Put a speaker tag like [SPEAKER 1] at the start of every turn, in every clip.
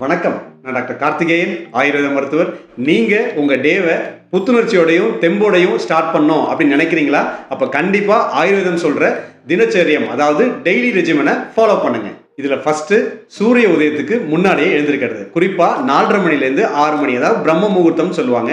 [SPEAKER 1] வணக்கம். நான் டாக்டர் கார்த்திகேயன் ஆயுர்வேத மருத்துவர். நீங்கள் உங்கள் டேவை புத்துணர்ச்சியோடையும் தெம்போடையும் ஸ்டார்ட் பண்ணோம் அப்படின்னு நினைக்கிறீங்களா? அப்போ கண்டிப்பாக ஆயுர்வேதம் சொல்கிற தினச்சரியம் அதாவது டெய்லி ரெஜிமனை ஃபாலோ பண்ணுங்க. இதில் ஃபஸ்ட்டு சூரிய உதயத்துக்கு முன்னாடியே எழுந்திருக்கிறது. குறிப்பாக நாலரை மணிலேருந்து ஆறு மணி அதாவது பிரம்ம முகூர்த்தம் சொல்லுவாங்க.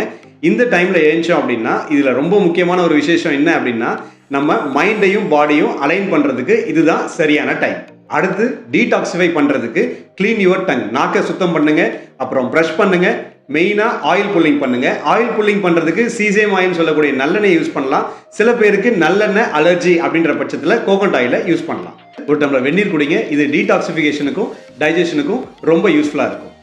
[SPEAKER 1] இந்த டைமில் எழுந்தோம் அப்படின்னா இதில் ரொம்ப முக்கியமான ஒரு விசேஷம் என்ன அப்படின்னா நம்ம மைண்டையும் பாடியும் அலைன் பண்ணுறதுக்கு இதுதான் சரியான டைம் அடுத்து டீடாக்சிஃபை பண்ணுறதுக்கு க்ளீன் யுவர் டங் நாக்கை சுத்தம் பண்ணுங்கள் அப்புறம் ப்ரஷ் பண்ணுங்கள் மெயினாக ஆயில் புல்லிங் பண்ணுங்கள் ஆயில் புல்லிங் பண்ணுறதுக்கு சீசேம் ஆயில் சொல்லக்கூடிய நல்லெண்ணெய் யூஸ் பண்ணலாம். சில பேருக்கு நல்லெண்ணெய் அலர்ஜி அப்படின்ற பட்சத்தில் கோகோனட் ஆயிலை யூஸ் பண்ணலாம். ஒரு டம்ளர் வெந்நீர் குடிங்க இது டீடாக்சிஃபிகேஷனுக்கும் டைஜஷனுக்கும் ரொம்ப யூஸ்ஃபுல்லாக இருக்கும்.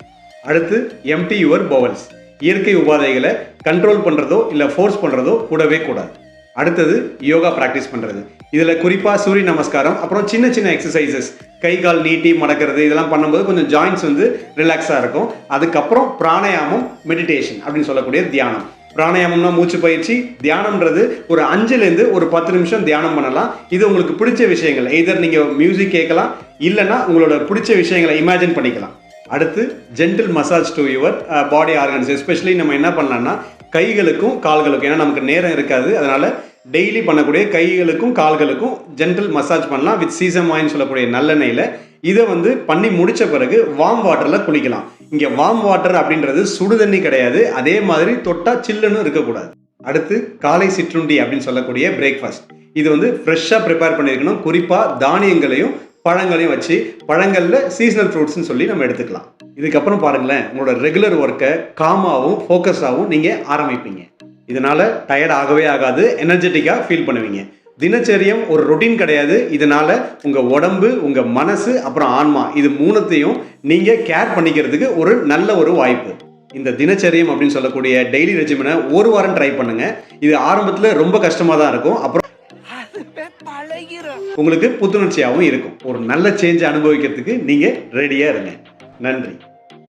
[SPEAKER 1] அடுத்து எம்டி யுவர் பவல்ஸ் இயற்கை உபாதைகளை கண்ட்ரோல் பண்ணுறதோ இல்லை ஃபோர்ஸ் பண்ணுறதோ கூடவே கூடாது. அடுத்தது யோகா ப்ராக்டிஸ் பண்ணுறது இதில் குறிப்பாக சூரிய நமஸ்காரம் அப்புறம் சின்ன சின்ன எக்ஸசைசஸ் கை கால் நீட்டி மடக்கிறது இதெல்லாம் பண்ணும்போது கொஞ்சம் ஜாயின்ஸ் வந்து ரிலாக்ஸாக இருக்கும். அதுக்கப்புறம் பிராணாயாமம் மெடிடேஷன் அப்படின்னு சொல்லக்கூடிய தியானம். பிராணாயாமம்னா மூச்சு பயிற்சி. தியானம்ன்றது ஒரு அஞ்சுலேருந்து ஒரு பத்து நிமிஷம் தியானம் பண்ணலாம். இது உங்களுக்கு பிடிச்ச விஷயங்கள். எய்தர் நீங்கள் மியூசிக் கேட்கலாம் இல்லைன்னா உங்களோட பிடிச்ச விஷயங்களை இமேஜின் பண்ணிக்கலாம். அடுத்து gentle massage to your body organs especially நம்ம என்ன பண்ணலாம்னா கைகளுக்கும் கால்களுக்கும். ஏன்னா நமக்கு நேரம் இருக்காது. அதனால் டெய்லி பண்ணக்கூடிய கைகளுக்கும் கால்களுக்கும் ஜென்ரல் மசாஜ் பண்ணலாம். வித் சீசம் ஆயின்னு சொல்லக்கூடிய நல்லெண்ணெயில். இதை வந்து பண்ணி முடித்த பிறகு வார்ம் வாட்டரில் குளிக்கலாம். இங்கே வார்ம் வாட்டர் அப்படின்றது சுடு தண்ணி கிடையாது. அதே மாதிரி தொட்டா சில்லுன்னு இருக்கக்கூடாது. அடுத்து காலை சிற்றுண்டி அப்படின்னு சொல்லக்கூடிய பிரேக்ஃபாஸ்ட் இது வந்து ஃப்ரெஷ்ஷாக ப்ரிப்பேர் பண்ணியிருக்கணும். குறிப்பாக தானியங்களையும் பழங்களையும் வச்சு பழங்களில் சீசனல் ஃப்ரூட்ஸ்னு சொல்லி நம்ம எடுத்துக்கலாம். இதுக்கப்புறம் பாருங்களேன் உங்களோட ரெகுலர் ஒர்க்கை காமாகவும் ஃபோக்கஸாகவும் நீங்கள் ஆரம்பிப்பீங்க. இதனால் டயர்ட் ஆகவே ஆகாது எனர்ஜெட்டிக்காக ஃபீல் பண்ணுவீங்க. தினச்சரியம் ஒரு ரொட்டீன் கிடையாது. இதனால் உங்கள் உடம்பு உங்கள் மனசு அப்புறம் ஆன்மா இது மூணுத்தையும் நீங்கள் கேர் பண்ணிக்கிறதுக்கு ஒரு நல்ல ஒரு வாய்ப்பு. இந்த தினச்சரியம் அப்படின்னு சொல்லக்கூடிய டெய்லி ரெஜிமனை ஒரு வாரம் ட்ரை பண்ணுங்கள் இது ஆரம்பத்தில் ரொம்ப கஷ்டமாக தான் இருக்கும். அப்புறம் உங்களுக்கு புத்துணர்ச்சியாகவும் இருக்கும். ஒரு நல்ல சேஞ்ச் அனுபவிக்கிறதுக்கு நீங்கள் ரெடியாக இருங்க. நன்றி.